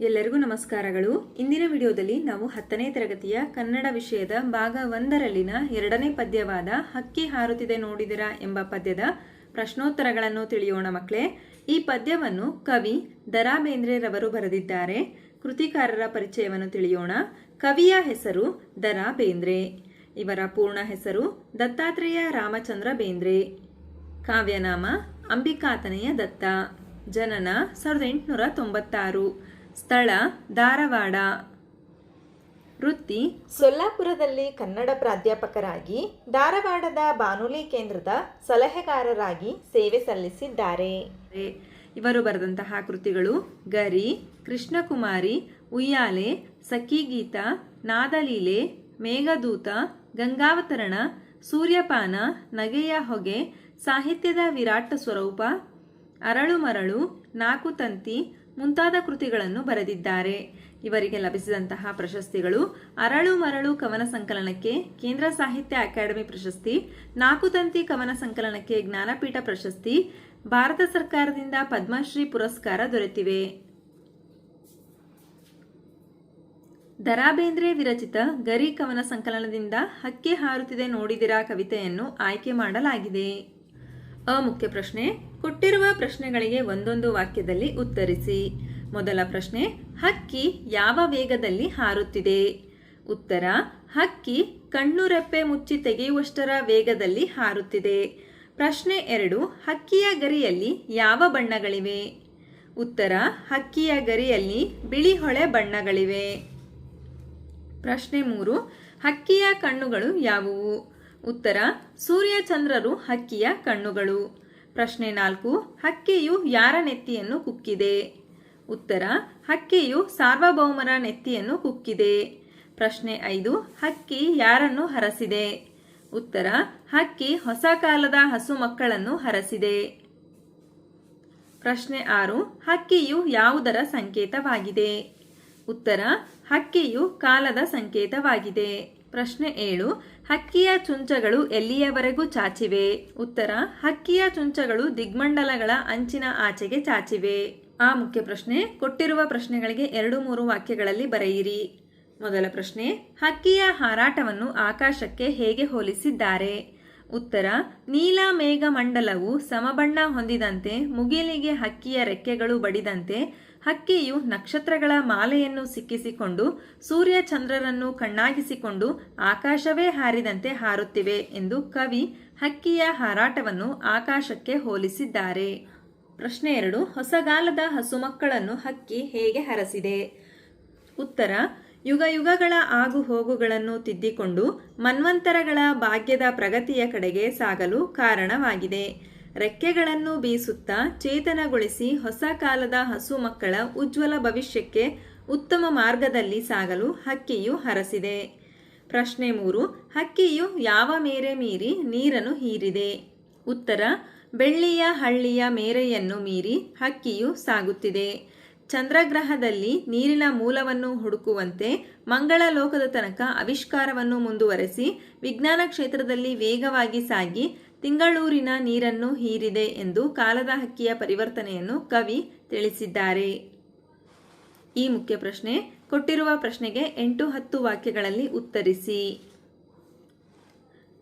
ಎಲ್ಲರಿಗೂ ನಮಸ್ಕಾರಗಳು. ಇಂದಿನ ವಿಡಿಯೋದಲ್ಲಿ ನಾವು ಹತ್ತನೇ ತರಗತಿಯ ಕನ್ನಡ ವಿಷಯದ ಭಾಗ ಒಂದರಲ್ಲಿನ ಎರಡನೇ ಪದ್ಯವಾದ ಹಕ್ಕಿ ಹಾರುತ್ತಿದೆ ನೋಡಿದಿರ ಎಂಬ ಪದ್ಯದ ಪ್ರಶ್ನೋತ್ತರಗಳನ್ನು ತಿಳಿಯೋಣ ಮಕ್ಕಳೇ. ಈ ಪದ್ಯವನ್ನು ಕವಿ ದರಾ ಬೇಂದ್ರೆರವರು ಬರೆದಿದ್ದಾರೆ. ಕೃತಿಕಾರರ ಪರಿಚಯವನ್ನು ತಿಳಿಯೋಣ. ಕವಿಯ ಹೆಸರು ದರಾ ಬೇಂದ್ರೆ ಇವರ ಪೂರ್ಣ ಹೆಸರು ದತ್ತಾತ್ರೇಯ ರಾಮಚಂದ್ರ ಬೇಂದ್ರೆ. ಕಾವ್ಯನಾಮ ಅಂಬಿಕಾತನೆಯ ದತ್ತ. ಜನನ ಸಾವಿರದ ಎಂಟುನೂರ ತೊಂಬತ್ತಾರು. ಸ್ಥಳ ಧಾರವಾಡ. ವೃತ್ತಿ ಸೊಲ್ಲಾಪುರದಲ್ಲಿ ಕನ್ನಡ ಪ್ರಾಧ್ಯಾಪಕರಾಗಿ ಧಾರವಾಡದ ಬಾನುಲಿ ಕೇಂದ್ರದ ಸಲಹೆಗಾರರಾಗಿ ಸೇವೆ ಸಲ್ಲಿಸಿದ್ದಾರೆ. ಇವರು ಬರೆದಂತಹ ಕೃತಿಗಳು ಗರಿ ಕೃಷ್ಣಕುಮಾರಿ ಉಯ್ಯಾಲೆ ಸಖಿಗೀತ ನಾದಲೀಲೆ ಮೇಘದೂತ ಗಂಗಾವತರಣ ಸೂರ್ಯಪಾನ ನಗೆಯ ಹೊಗೆ ಸಾಹಿತ್ಯದ ವಿರಾಟ ಸ್ವರೂಪ, ಅರಳು ಮರಳು, ನಾಕು ತಂತಿ ಮುಂತಾದ ಕೃತಿಗಳನ್ನು ಬರೆದಿದ್ದಾರೆ. ಇವರಿಗೆ ಲಭಿಸಿದಂತಹ ಪ್ರಶಸ್ತಿಗಳು ಅರಳು ಮರಳು ಕವನ ಸಂಕಲನಕ್ಕೆ ಕೇಂದ್ರ ಸಾಹಿತ್ಯ ಅಕಾಡೆಮಿ ಪ್ರಶಸ್ತಿ, ನಾಕು ತಂತಿ ಕವನ ಸಂಕಲನಕ್ಕೆ ಜ್ಞಾನಪೀಠ ಪ್ರಶಸ್ತಿ, ಭಾರತ ಸರ್ಕಾರದಿಂದ ಪದ್ಮಶ್ರೀ ಪುರಸ್ಕಾರ ದೊರೆತಿವೆ. ದರಾಬೇಂದ್ರೆ ವಿರಚಿತ ಗರಿ ಕವನ ಸಂಕಲನದಿಂದ ಹಕ್ಕಿ ಹಾರುತ್ತಿದೆ ನೋಡಿದಿರಾ ಕವಿತೆಯನ್ನು ಆಯ್ಕೆ ಮಾಡಲಾಗಿದೆ. ಅ ಮುಖ್ಯ ಪ್ರಶ್ನೆ, ಕೊಟ್ಟಿರುವ ಪ್ರಶ್ನೆಗಳಿಗೆ ಒಂದೊಂದು ವಾಕ್ಯದಲ್ಲಿ ಉತ್ತರಿಸಿ. ಮೊದಲ ಪ್ರಶ್ನೆ, ಹಕ್ಕಿ ಯಾವ ವೇಗದಲ್ಲಿ ಹಾರುತ್ತಿದೆ? ಉತ್ತರ, ಹಕ್ಕಿ ಕಣ್ಣು ರೆಪ್ಪೆ ಮುಚ್ಚಿ ತೆಗೆಯುವಷ್ಟರ ವೇಗದಲ್ಲಿ ಹಾರುತ್ತಿದೆ. ಪ್ರಶ್ನೆ ಎರಡು, ಹಕ್ಕಿಯ ಗರಿಯಲ್ಲಿ ಯಾವ ಬಣ್ಣಗಳಿವೆ? ಉತ್ತರ, ಹಕ್ಕಿಯ ಗರಿಯಲ್ಲಿ ಬಿಳಿ ಹೊಳೆ ಬಣ್ಣಗಳಿವೆ. ಪ್ರಶ್ನೆ ಮೂರು, ಹಕ್ಕಿಯ ಕಣ್ಣುಗಳು ಯಾವುವು? ಉತ್ತರ, ಸೂರ್ಯಚಂದ್ರರು ಹಕ್ಕಿಯ ಕಣ್ಣುಗಳು. ಪ್ರಶ್ನೆ ನಾಲ್ಕು, ಹಕ್ಕಿಯು ಯಾರ ನೆತ್ತಿಯನ್ನು ಕುಕ್ಕಿದೆ? ಉತ್ತರ, ಹಕ್ಕಿಯು ಸಾರ್ವಭೌಮರ ನೆತ್ತಿಯನ್ನು ಕುಕ್ಕಿದೆ. ಪ್ರಶ್ನೆ ಐದು, ಹಕ್ಕಿ ಯಾರನ್ನು ಹರಸಿದೆ? ಉತ್ತರ, ಹಕ್ಕಿ ಹೊಸ ಕಾಲದ ಹಸು ಮಕ್ಕಳನ್ನು ಹರಸಿದೆ. ಪ್ರಶ್ನೆ ಆರು, ಹಕ್ಕಿಯು ಯಾವುದರ ಸಂಕೇತವಾಗಿದೆ? ಉತ್ತರ, ಹಕ್ಕಿಯು ಕಾಲದ ಸಂಕೇತವಾಗಿದೆ. ಪ್ರಶ್ನೆ ಏಳು, ಹಕ್ಕಿಯ ಚುಂಚಗಳು ಎಲ್ಲಿಯವರೆಗೂ ಚಾಚಿವೆ? ಉತ್ತರ, ಹಕ್ಕಿಯ ಚುಂಚಗಳು ದಿಗ್ಮಂಡಲಗಳ ಅಂಚಿನ ಆಚೆಗೆ ಚಾಚಿವೆ. ಆ ಮುಖ್ಯ ಪ್ರಶ್ನೆ, ಕೊಟ್ಟಿರುವ ಪ್ರಶ್ನೆಗಳಿಗೆ ಎರಡು ಮೂರು ವಾಕ್ಯಗಳಲ್ಲಿ ಬರೆಯಿರಿ. ಮೊದಲ ಪ್ರಶ್ನೆ, ಹಕ್ಕಿಯ ಹಾರಾಟವನ್ನು ಆಕಾಶಕ್ಕೆ ಹೇಗೆ ಹೋಲಿಸಿದ್ದಾರೆ? ಉತ್ತರ, ನೀಲ ಮೇಘ ಮಂಡಲವು ಸಮಬಣ್ಣ ಹೊಂದಿದಂತೆ, ಮುಗಿಲಿಗೆ ಹಕ್ಕಿಯ ರೆಕ್ಕೆಗಳು ಬಡಿದಂತೆ ಹಕ್ಕಿಯು ನಕ್ಷತ್ರಗಳ ಮಾಲೆಯನ್ನು ಸಿಕ್ಕಿಸಿಕೊಂಡು ಸೂರ್ಯ ಚಂದ್ರರನ್ನು ಕಣ್ಣಾಗಿಸಿಕೊಂಡು ಆಕಾಶವೇ ಹಾರಿದಂತೆ ಹಾರುತ್ತಿವೆ ಎಂದು ಕವಿ ಹಕ್ಕಿಯ ಹಾರಾಟವನ್ನು ಆಕಾಶಕ್ಕೆ ಹೋಲಿಸಿದ್ದಾರೆ. ಪ್ರಶ್ನೆ ಎರಡು, ಹೊಸಗಾಲದ ಹಸುಮಕ್ಕಳನ್ನು ಹಕ್ಕಿ ಹೇಗೆ ಹರಸಿದೆ? ಉತ್ತರ, ಯುಗ ಯುಗಗಳ ಆಗು ಹೋಗುಗಳನ್ನು ತಿದ್ದಿಕೊಂಡು ಮನ್ವಂತರಗಳ ಭಾಗ್ಯದ ಪ್ರಗತಿಯ ಕಡೆಗೆ ಸಾಗಲು ಕಾರಣವಾಗಿದೆ. ರೆಕ್ಕೆಗಳನ್ನು ಬೀಸುತ್ತಾ ಚೇತನಗೊಳಿಸಿ ಹೊಸ ಕಾಲದ ಹಸು ಮಕ್ಕಳ ಉಜ್ವಲ ಭವಿಷ್ಯಕ್ಕೆ ಉತ್ತಮ ಮಾರ್ಗದಲ್ಲಿ ಸಾಗಲು ಹಕ್ಕಿಯು ಹರಸಿದೆ. ಪ್ರಶ್ನೆ ಮೂರು, ಹಕ್ಕಿಯು ಯಾವ ಮೇರೆ ಮೀರಿ ನೀರನ್ನು ಹೀರಿದೆ? ಉತ್ತರ, ಬೆಳ್ಳಿಯ ಹಳ್ಳಿಯ ಮೇರೆಯನ್ನು ಮೀರಿ ಹಕ್ಕಿಯು ಸಾಗುತ್ತಿದೆ. ಚಂದ್ರಗ್ರಹದಲ್ಲಿ ನೀರಿನ ಮೂಲವನ್ನು ಹುಡುಕುವಂತೆ ಮಂಗಳ ಲೋಕದ ತನಕ ಆವಿಷ್ಕಾರವನ್ನು ಮುಂದುವರೆಸಿ ವಿಜ್ಞಾನ ಕ್ಷೇತ್ರದಲ್ಲಿ ವೇಗವಾಗಿ ಸಾಗಿ ತಿಂಗಳೂರಿನ ನೀರನ್ನು ಹೀರಿದೆ ಎಂದು ಕಾಲದ ಹಕ್ಕಿಯ ಪರಿವರ್ತನೆಯನ್ನು ಕವಿ ತಿಳಿಸಿದ್ದಾರೆ. ಈ ಮುಖ್ಯ ಪ್ರಶ್ನೆ, ಕೊಟ್ಟಿರುವ ಪ್ರಶ್ನೆಗೆ ಎಂಟು ಹತ್ತು ವಾಕ್ಯಗಳಲ್ಲಿ ಉತ್ತರಿಸಿ.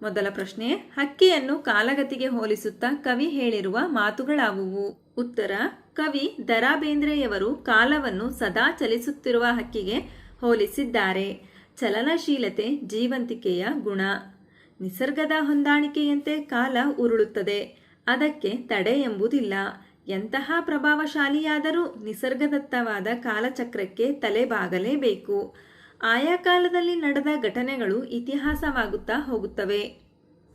ಮೊದಲ ಪ್ರಶ್ನೆ, ಹಕ್ಕಿಯನ್ನು ಕಾಲಗತಿಗೆ ಹೋಲಿಸುತ್ತಾ ಕವಿ ಹೇಳಿರುವ ಮಾತುಗಳಾವುವು? ಉತ್ತರ, ಕವಿ ದರಾಬೇಂದ್ರೆಯವರು ಕಾಲವನ್ನು ಸದಾ ಚಲಿಸುತ್ತಿರುವ ಹಕ್ಕಿಗೆ ಹೋಲಿಸಿದ್ದಾರೆ. ಚಲನಶೀಲತೆ, ಜೀವಂತಿಕೆಯ ಗುಣ. ನಿಸರ್ಗದ ಹೊಂದಾಣಿಕೆಯಂತೆ ಕಾಲ ಉರುಳುತ್ತದೆ. ಅದಕ್ಕೆ ತಡೆ ಎಂಬುದಿಲ್ಲ. ಎಂತಹ ಪ್ರಭಾವಶಾಲಿಯಾದರೂ ನಿಸರ್ಗದತ್ತವಾದ ಕಾಲಚಕ್ರಕ್ಕೆ ತಲೆಬಾಗಲೇಬೇಕು. ಆಯಾ ಕಾಲದಲ್ಲಿ ನಡೆದ ಘಟನೆಗಳು ಇತಿಹಾಸವಾಗುತ್ತಾ ಹೋಗುತ್ತವೆ.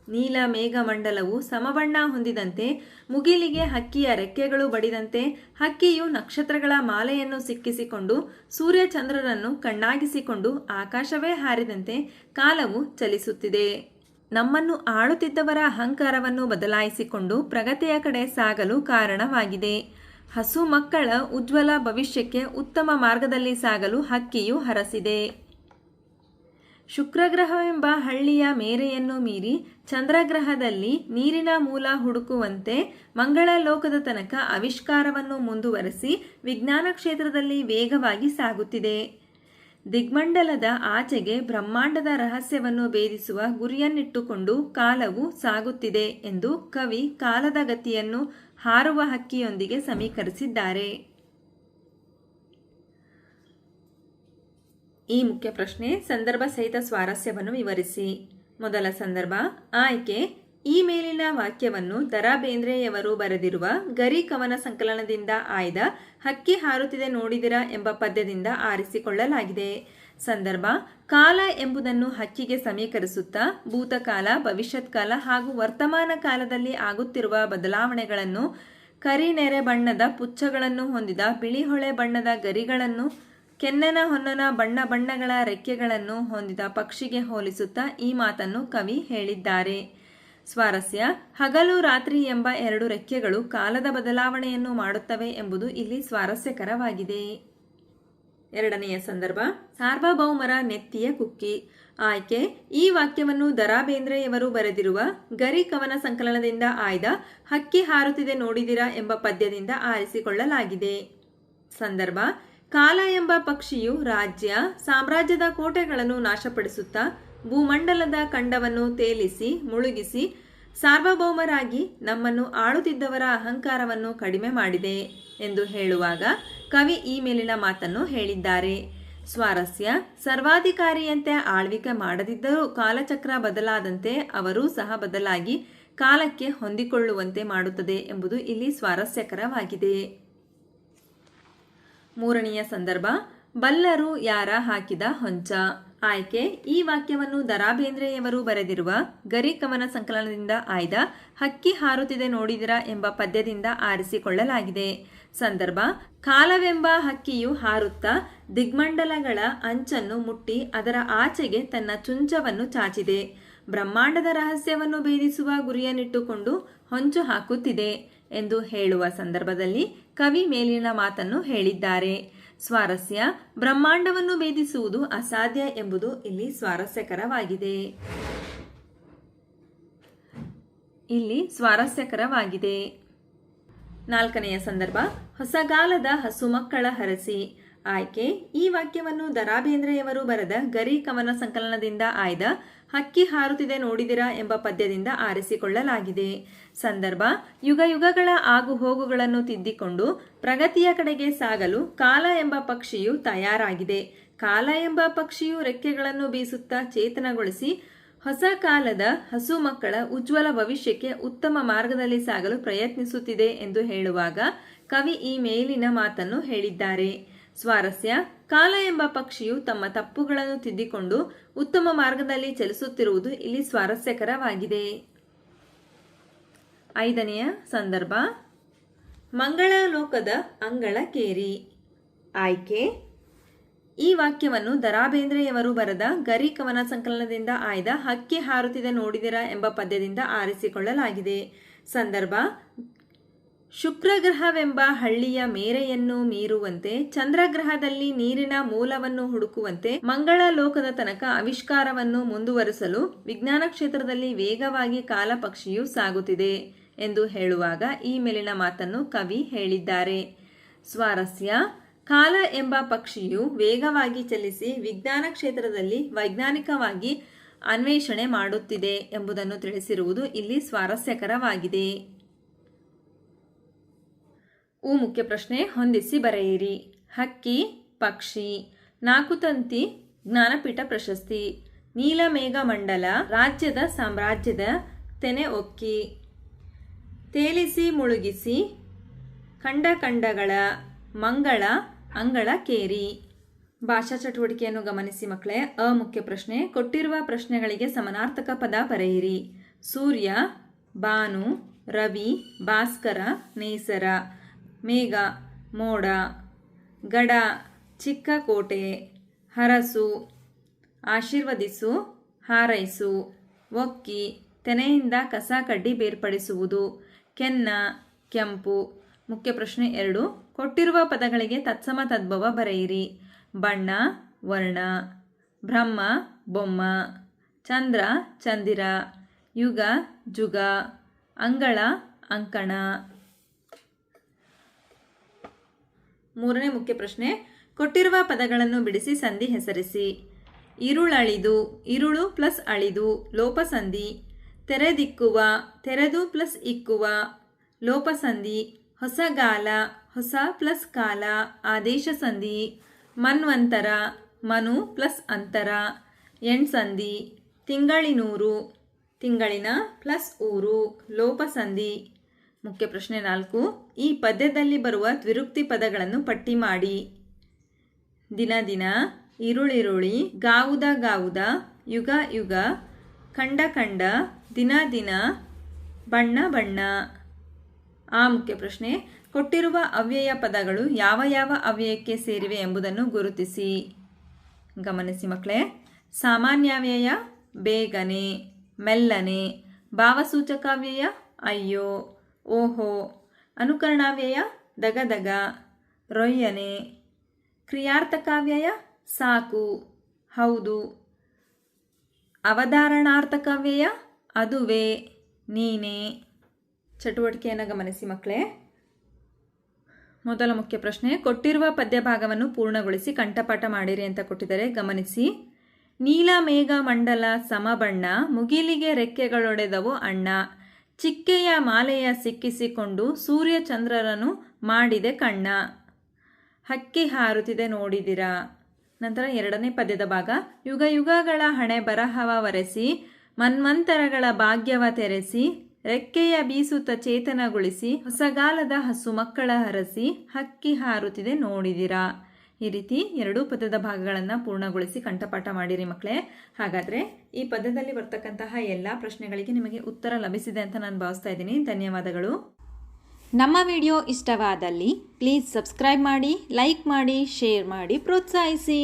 ನೀಲ ಮೇಘಮಂಡಲವು ಸಮಬಣ್ಣ ಹೊಂದಿದಂತೆ, ಮುಗಿಲಿಗೆ ಹಕ್ಕಿಯ ರೆಕ್ಕೆಗಳು ಬಡಿದಂತೆ, ಹಕ್ಕಿಯು ನಕ್ಷತ್ರಗಳ ಮಾಲೆಯನ್ನು ಸಿಕ್ಕಿಸಿಕೊಂಡು ಸೂರ್ಯಚಂದ್ರರನ್ನು ಕಣ್ಣಾಗಿಸಿಕೊಂಡು ಆಕಾಶವೇ ಹಾರಿದಂತೆ ಕಾಲವು ಚಲಿಸುತ್ತಿದೆ. ನಮ್ಮನ್ನು ಆಳುತ್ತಿದ್ದವರ ಅಹಂಕಾರವನ್ನು ಬದಲಾಯಿಸಿಕೊಂಡು ಪ್ರಗತಿಯ ಕಡೆ ಸಾಗಲು ಕಾರಣವಾಗಿದೆ. ಹಸು ಮಕ್ಕಳ ಉಜ್ವಲ ಭವಿಷ್ಯಕ್ಕೆ ಉತ್ತಮ ಮಾರ್ಗದಲ್ಲಿ ಸಾಗಲು ಹಕ್ಕಿಯು ಹರಸಿದೆ. ಶುಕ್ರಗ್ರಹವೆಂಬ ಹಳ್ಳಿಯ ಮೇರೆಯನ್ನು ಮೀರಿ ಚಂದ್ರಗ್ರಹದಲ್ಲಿ ನೀರಿನ ಮೂಲ ಹುಡುಕುವಂತೆ ಮಂಗಳ ಲೋಕದ ತನಕ ಆವಿಷ್ಕಾರವನ್ನು ಮುಂದುವರೆಸಿ ವಿಜ್ಞಾನ ಕ್ಷೇತ್ರದಲ್ಲಿ ವೇಗವಾಗಿ ಸಾಗುತ್ತಿದೆ. ದಿಗ್ಮಂಡಲದ ಆಚೆಗೆ ಬ್ರಹ್ಮಾಂಡದ ರಹಸ್ಯವನ್ನು ಭೇದಿಸುವ ಗುರಿಯನ್ನಿಟ್ಟುಕೊಂಡು ಕಾಲವು ಸಾಗುತ್ತಿದೆ ಎಂದು ಕವಿ ಕಾಲದ ಗತಿಯನ್ನು ಹಾರುವ ಹಕ್ಕಿಯೊಂದಿಗೆ ಸಮೀಕರಿಸಿದ್ದಾರೆ. ಈ ಮುಖ್ಯ ಪ್ರಶ್ನೆ ಸಂದರ್ಭ ಸಹಿತ ಸ್ವಾರಸ್ಯವನ್ನು ವಿವರಿಸಿ. ಮೊದಲ ಸಂದರ್ಭ, ಆಯ್ಕೆ ಈ ಮೇಲಿನ ವಾಕ್ಯವನ್ನು ದರಾ ಬೇಂದ್ರೆಯವರು ಬರೆದಿರುವ ಗರಿ ಕವನ ಸಂಕಲನದಿಂದ ಆಯ್ದ ಹಕ್ಕಿ ಹಾರುತ್ತಿದೆ ನೋಡಿದಿರ ಎಂಬ ಪದ್ಯದಿಂದ ಆರಿಸಿಕೊಳ್ಳಲಾಗಿದೆ. ಸಂದರ್ಭ, ಕಾಲ ಎಂಬುದನ್ನು ಹಕ್ಕಿಗೆ ಸಮೀಕರಿಸುತ್ತಾ ಭೂತಕಾಲ, ಭವಿಷ್ಯತ್ಕಾಲ ಹಾಗೂ ವರ್ತಮಾನ ಕಾಲದಲ್ಲಿ ಆಗುತ್ತಿರುವ ಬದಲಾವಣೆಗಳನ್ನು ಕರಿನೆರೆ ಬಣ್ಣದ ಪುಚ್ಛಗಳನ್ನು ಹೊಂದಿದ ಬಿಳಿಹೊಳೆ ಬಣ್ಣದ ಗರಿಗಳನ್ನು, ಕೆನ್ನನ ಹೊನ್ನನ ಬಣ್ಣ ಬಣ್ಣಗಳ ರೆಕ್ಕೆಗಳನ್ನು ಹೊಂದಿದ ಪಕ್ಷಿಗೆ ಹೋಲಿಸುತ್ತಾ ಈ ಮಾತನ್ನು ಕವಿ ಹೇಳಿದ್ದಾರೆ. ಸ್ವಾರಸ್ಯ. ಹಗಲು ರಾತ್ರಿ ಎಂಬ ಎರಡು ರೆಕ್ಕೆಗಳು ಕಾಲದ ಬದಲಾವಣೆಯನ್ನು ಮಾಡುತ್ತವೆ ಎಂಬುದು ಇಲ್ಲಿ ಸ್ವಾರಸ್ಯಕರವಾಗಿದೆ. ಎರಡನೆಯ ಸಂದರ್ಭ. ಸಾರ್ವಭೌಮರ ನೆತ್ತಿಯ ಕುಕ್ಕಿ. ಆಯ್ಕೆ. ಈ ವಾಕ್ಯವನ್ನು ದರಾ ಬೇಂದ್ರೆಯವರು ಬರೆದಿರುವ ಗರಿ ಕವನ ಸಂಕಲನದಿಂದ ಆಯ್ದ ಹಕ್ಕಿ ಹಾರುತ್ತಿದೆ ನೋಡಿದಿರಾ ಎಂಬ ಪದ್ಯದಿಂದ ಆರಿಸಿಕೊಳ್ಳಲಾಗಿದೆ. ಸಂದರ್ಭ. ಕಾಲ ಎಂಬ ಪಕ್ಷಿಯು ರಾಜ್ಯ, ಸಾಮ್ರಾಜ್ಯದ ಕೋಟೆಗಳನ್ನು ನಾಶಪಡಿಸುತ್ತಾ ಭೂಮಂಡಲದ ಖಂಡವನ್ನು ತೇಲಿಸಿ, ಮುಳುಗಿಸಿ, ಸಾರ್ವಭೌಮರಾಗಿ ನಮ್ಮನ್ನು ಆಳುತ್ತಿದ್ದವರ ಅಹಂಕಾರವನ್ನು ಕಡಿಮೆ ಮಾಡಿದೆ ಎಂದು ಹೇಳುವಾಗ ಕವಿ ಈ ಮೇಲಿನ ಮಾತನ್ನು ಹೇಳಿದ್ದಾರೆ. ಸ್ವಾರಸ್ಯ, ಸರ್ವಾಧಿಕಾರಿಯಂತೆ ಆಳ್ವಿಕೆ ಮಾಡದಿದ್ದರೂ ಕಾಲಚಕ್ರ ಬದಲಾದಂತೆ ಅವರೂ ಸಹ ಬದಲಾಗಿ ಕಾಲಕ್ಕೆ ಹೊಂದಿಕೊಳ್ಳುವಂತೆ ಮಾಡುತ್ತದೆ ಎಂಬುದು ಇಲ್ಲಿ ಸ್ವಾರಸ್ಯಕರವಾಗಿದೆ. ಮೂರನೆಯ ಸಂದರ್ಭ, ಬಲ್ಲರು ಯಾರ ಹಾಕಿದ ಹೊಂಚ. ಆಯ್ಕೆ. ಈ ವಾಕ್ಯವನ್ನು ದರಾಬೇಂದ್ರೆಯವರು ಬರೆದಿರುವ ಗರಿ ಕವನ ಸಂಕಲನದಿಂದ ಆಯ್ದ ಹಕ್ಕಿ ಹಾರುತ್ತಿದೆ ನೋಡಿದಿರಾ ಎಂಬ ಪದ್ಯದಿಂದ ಆರಿಸಿಕೊಳ್ಳಲಾಗಿದೆ. ಸಂದರ್ಭ, ಕಾಲವೆಂಬ ಹಕ್ಕಿಯು ಹಾರುತ್ತಾ ದಿಗ್ಮಂಡಲಗಳ ಅಂಚನ್ನು ಮುಟ್ಟಿ ಅದರ ಆಚೆಗೆ ತನ್ನ ಚುಂಚವನ್ನು ಚಾಚಿದೆ. ಬ್ರಹ್ಮಾಂಡದ ರಹಸ್ಯವನ್ನು ಭೇದಿಸುವ ಗುರಿಯನ್ನಿಟ್ಟುಕೊಂಡು ಹೊಂಚು ಹಾಕುತ್ತಿದೆ ಎಂದು ಹೇಳುವ ಸಂದರ್ಭದಲ್ಲಿ ಕವಿ ಮೇಲಿನ ಮಾತನ್ನು ಹೇಳಿದ್ದಾರೆ. ಸ್ವಾರಸ್ಯ ಬ್ರಹ್ಮಾಂಡವನ್ನು ಭೇದಿಸುವುದು ಅಸಾಧ್ಯ ಎಂಬುದು ಇಲ್ಲಿ ಸ್ವಾರಸ್ಯಕರವಾಗಿದೆ. ಇಲ್ಲಿ ಸ್ವಾರಸ್ಯಕರವಾಗಿದೆ. ನಾಲ್ಕನೆಯ ಸಂದರ್ಭ ಹೊಸಗಾಲದ ಹಸು ಮಕ್ಕಳ ಹರಸಿ. ಆಯ್ಕೆ, ಈ ವಾಕ್ಯವನ್ನು ದರಾಬೇಂದ್ರೆಯವರು ಬರೆದ ಗರಿ ಕವನ ಸಂಕಲನದಿಂದ ಆಯ್ದ ಹಕ್ಕಿ ಹಾರುತ್ತಿದೆ ನೋಡಿದಿರಾ ಎಂಬ ಪದ್ಯದಿಂದ ಆರಿಸಿಕೊಳ್ಳಲಾಗಿದೆ. ಸಂದರ್ಭ, ಯುಗ ಯುಗಗಳ ಆಗು ಹೋಗುಗಳನ್ನು ತಿದ್ದಿಕೊಂಡು ಪ್ರಗತಿಯ ಕಡೆಗೆ ಸಾಗಲು ಕಾಲ ಎಂಬ ಪಕ್ಷಿಯು ತಯಾರಾಗಿದೆ. ಕಾಲ ಎಂಬ ಪಕ್ಷಿಯು ರೆಕ್ಕೆಗಳನ್ನು ಬೀಸುತ್ತಾ ಚೇತನಗೊಳಿಸಿ ಹೊಸ ಕಾಲದ ಹಸು ಮಕ್ಕಳ ಉಜ್ವಲ ಭವಿಷ್ಯಕ್ಕೆ ಉತ್ತಮ ಮಾರ್ಗದಲ್ಲಿ ಸಾಗಲು ಪ್ರಯತ್ನಿಸುತ್ತಿದೆ ಎಂದು ಹೇಳುವಾಗ ಕವಿ ಈ ಮೇಲಿನ ಮಾತನ್ನು ಹೇಳಿದ್ದಾರೆ. ಸ್ವಾರಸ್ಯ, ಕಾಲ ಎಂಬ ಪಕ್ಷಿಯು ತಮ್ಮ ತಪ್ಪುಗಳನ್ನು ತಿದ್ದಿಕೊಂಡು ಉತ್ತಮ ಮಾರ್ಗದಲ್ಲಿ ಚಲಿಸುತ್ತಿರುವುದು ಇಲ್ಲಿ ಸ್ವಾರಸ್ಯಕರವಾಗಿದೆ. ಐದನೆಯ ಸಂದರ್ಭ. ಮಂಗಳ ಲೋಕದ ಅಂಗಳ ಕೇರಿ. ಆಯ್ಕೆ. ಈ ವಾಕ್ಯವನ್ನು ದರಾಬೇಂದ್ರೆಯವರು ಬರೆದ ಗರಿ ಕವನ ಸಂಕಲನದಿಂದ ಆಯ್ದ ಹಕ್ಕಿ ಹಾರುತ್ತಿದೆ ನೋಡಿದಿರ ಎಂಬ ಪದ್ಯದಿಂದ ಆರಿಸಿಕೊಳ್ಳಲಾಗಿದೆ. ಸಂದರ್ಭ. ಶುಕ್ರಗ್ರಹವೆಂಬ ಹಳ್ಳಿಯ ಮೇರೆಯನ್ನು ಮೀರುವಂತೆ, ಚಂದ್ರಗ್ರಹದಲ್ಲಿ ನೀರಿನ ಮೂಲವನ್ನು ಹುಡುಕುವಂತೆ ಮಂಗಳ ಲೋಕದ ತನಕ ಆವಿಷ್ಕಾರವನ್ನು ಮುಂದುವರೆಸಲು ವಿಜ್ಞಾನ ಕ್ಷೇತ್ರದಲ್ಲಿ ವೇಗವಾಗಿ ಕಾಲಪಕ್ಷಿಯು ಸಾಗುತ್ತಿದೆ ಎಂದು ಹೇಳುವಾಗ ಈ ಮೇಲಿನ ಮಾತನ್ನು ಕವಿ ಹೇಳಿದ್ದಾರೆ. ಸ್ವಾರಸ್ಯ, ಕಾಲ ಎಂಬ ಪಕ್ಷಿಯು ವೇಗವಾಗಿ ಚಲಿಸಿ ವಿಜ್ಞಾನ ಕ್ಷೇತ್ರದಲ್ಲಿ ವೈಜ್ಞಾನಿಕವಾಗಿ ಅನ್ವೇಷಣೆ ಮಾಡುತ್ತಿದೆ ಎಂಬುದನ್ನು ತಿಳಿಸಿರುವುದು ಇಲ್ಲಿ ಸ್ವಾರಸ್ಯಕರವಾಗಿದೆ. ಉ ಮುಖ್ಯ ಪ್ರಶ್ನೆ ಹೊಂದಿಸಿ ಬರೆಯಿರಿ. ಹಕ್ಕಿ, ಪಕ್ಷಿ ನಾಕುತಂತಿ ಜ್ಞಾನಪೀಠ ಪ್ರಶಸ್ತಿ ನೀಲಮೇಘ ಮಂಡಲ ರಾಜ್ಯದ ಸಾಮ್ರಾಜ್ಯದ ತೆನೆ ಒಕ್ಕಿ. ತೇಲಿಸಿ ಮುಳುಗಿಸಿ, ಖಂಡ ಖಂಡಗಳ ಮಂಗಳ ಅಂಗಳ ಕೇರಿ. ಭಾಷಾ ಚಟುವಟಿಕೆಯನ್ನು ಗಮನಿಸಿ ಮಕ್ಕಳೇ, ಅ ಮುಖ್ಯ ಪ್ರಶ್ನೆ, ಕೊಟ್ಟಿರುವ ಪ್ರಶ್ನೆಗಳಿಗೆ ಸಮನಾರ್ಥಕ ಪದ ಬರೆಯಿರಿ. ಸೂರ್ಯ, ಭಾನು, ರವಿ, ಭಾಸ್ಕರ, ನೇಸರ. ಮೇಘ, ಮೋಡ, ಗಡ, ಚಿಕ್ಕ ಕೋಟೆ, ಹರಸು, ಆಶೀರ್ವದಿಸು, ಹಾರೈಸು, ಒಕ್ಕಿ, ತೆನೆಯಿಂದ ಕಸ ಕಡ್ಡಿ ಬೇರ್ಪಡಿಸುವುದು, ಕೆನ್ನ, ಕೆಂಪು. ಮುಖ್ಯ ಪ್ರಶ್ನೆ ಎರಡು. ಕೊಟ್ಟಿರುವ ಪದಗಳಿಗೆ ತತ್ಸಮ ತದ್ಭವ ಬರೆಯಿರಿ. ಬಣ್ಣ, ವರ್ಣ. ಬ್ರಹ್ಮ, ಬೊಮ್ಮ. ಚಂದ್ರ, ಚಂದಿರ. ಯುಗ, ಜುಗ. ಅಂಗಳ, ಅಂಕಣ. ಮೂರನೇ ಮುಖ್ಯ ಪ್ರಶ್ನೆ, ಕೊಟ್ಟಿರುವ ಪದಗಳನ್ನು ಬಿಡಿಸಿ ಸಂಧಿ ಹೆಸರಿಸಿ. ಇರುಳಳಿದು ಇರುಳು ಪ್ಲಸ್ ಅಳಿದು, ಲೋಪಸಂಧಿ. ತೆರೆದಿಕ್ಕುವ, ತೆರೆದು ಪ್ಲಸ್ ಇಕ್ಕುವ, ಲೋಪಸಂಧಿ. ಹೊಸಗಾಲ ಹೊಸ ಪ್ಲಸ್ ಕಾಲ, ಆದೇಶ ಸಂಧಿ. ಮನ್ವಂತರ, ಮನು ಪ್ಲಸ್ ಅಂತರ. ಎಣ್ಸಂಧಿ ತಿಂಗಳಿನೂರು, ತಿಂಗಳಿನ ಪ್ಲಸ್ ಊರು, ಲೋಪಸಂಧಿ. ಮುಖ್ಯ ಪ್ರಶ್ನೆ ನಾಲ್ಕು. ಈ ಪದ್ಯದಲ್ಲಿ ಬರುವ ದ್ವಿರುಕ್ತಿ ಪದಗಳನ್ನು ಪಟ್ಟಿ ಮಾಡಿ. ದಿನ ದಿನ, ಇರುಳಿರುಳಿ, ಗಾವುದ ಗಾವುದ, ಯುಗ ಯುಗ ಕಂಡ ಕಂಡ ದಿನ ದಿನ, ಬಣ್ಣ ಬಣ್ಣ. ಆ ಮುಖ್ಯ ಪ್ರಶ್ನೆ, ಕೊಟ್ಟಿರುವ ಅವ್ಯಯ ಪದಗಳು ಯಾವ ಯಾವ ಅವ್ಯಯಕ್ಕೆ ಸೇರಿವೆ ಎಂಬುದನ್ನು ಗುರುತಿಸಿ. ಗಮನಿಸಿ ಮಕ್ಕಳೇ, ಸಾಮಾನ್ಯಾವ್ಯಯ, ಬೇಗನೆ, ಮೆಲ್ಲನೆ, ಭಾವಸೂಚಕಾವ್ಯಯ, ಅಯ್ಯೋ. ಓಹೋ. ಅನುಕರಣಾವ್ಯಯ, ದಗದಗ, ರೊಯ್ಯನೆ. ಕ್ರಿಯಾರ್ಥಕಾವ್ಯಯ, ಸಾಕು. ಹೌದು. ಅವಧಾರಣಾರ್ಥಕಾವ್ಯಯ, ಅದುವೇ. ನೀನೇ. ಚಟುವಟಿಕೆಯನ್ನು ಗಮನಿಸಿ ಮಕ್ಕಳೇ ಮೊದಲ ಮುಖ್ಯ ಪ್ರಶ್ನೆ, ಕೊಟ್ಟಿರುವ ಪದ್ಯಭಾಗವನ್ನು ಪೂರ್ಣಗೊಳಿಸಿ ಕಂಠಪಾಠ ಮಾಡಿರಿ ಅಂತ ಕೊಟ್ಟಿದ್ದಾರೆ. ಗಮನಿಸಿ. ನೀಲ ಮೇಘ ಮಂಡಲ ಸಮಬಣ್ಣ, ಮುಗಿಲಿಗೆ ರೆಕ್ಕೆಗಳೊಡೆದವು ಅಣ್ಣ. ಚಿಕ್ಕೆಯ ಮಾಲೆಯ ಸಿಕ್ಕಿಸಿಕೊಂಡು ಸೂರ್ಯ ಚಂದ್ರರನ್ನು ಮಾಡಿದೆ ಕಣ್ಣ. ಹಕ್ಕಿ ಹಾರುತ್ತಿದೆ ನೋಡಿದಿರಾ. ನಂತರ ಎರಡನೇ ಪದ್ಯದ ಭಾಗ. ಯುಗ ಯುಗಗಳ ಹಣೆ ಬರಹವ ಒರೆಸಿ ಮನ್ವಂತರಗಳ ಭಾಗ್ಯವ ತೆರೆಸಿ, ರೆಕ್ಕೆಯ ಬೀಸುತ್ತ ಚೇತನಗೊಳಿಸಿ, ಹೊಸಗಾಲದ ಹಸು ಮಕ್ಕಳ ಹರಸಿ, ಹಕ್ಕಿ ಹಾರುತ್ತಿದೆ ನೋಡಿದಿರಾ. ಈ ರೀತಿ ಎರಡೂ ಪದದ ಭಾಗಗಳನ್ನು ಪೂರ್ಣಗೊಳಿಸಿ ಕಂಠಪಾಠ ಮಾಡಿರಿ ಮಕ್ಕಳೇ ಹಾಗಾದರೆ ಈ ಪದದಲ್ಲಿ ಬರ್ತಕ್ಕಂತಹ ಎಲ್ಲ ಪ್ರಶ್ನೆಗಳಿಗೆ ನಿಮಗೆ ಉತ್ತರ ಲಭಿಸಿದೆ ಅಂತ ನಾನು ಭಾವಿಸ್ತಾ ಇದ್ದೀನಿ. ಧನ್ಯವಾದಗಳು. ನಮ್ಮ ವಿಡಿಯೋ ಇಷ್ಟವಾದಲ್ಲಿ ಪ್ಲೀಸ್ ಸಬ್ಸ್ಕ್ರೈಬ್ ಮಾಡಿ, ಲೈಕ್ ಮಾಡಿ, ಶೇರ್ ಮಾಡಿ, ಪ್ರೋತ್ಸಾಹಿಸಿ.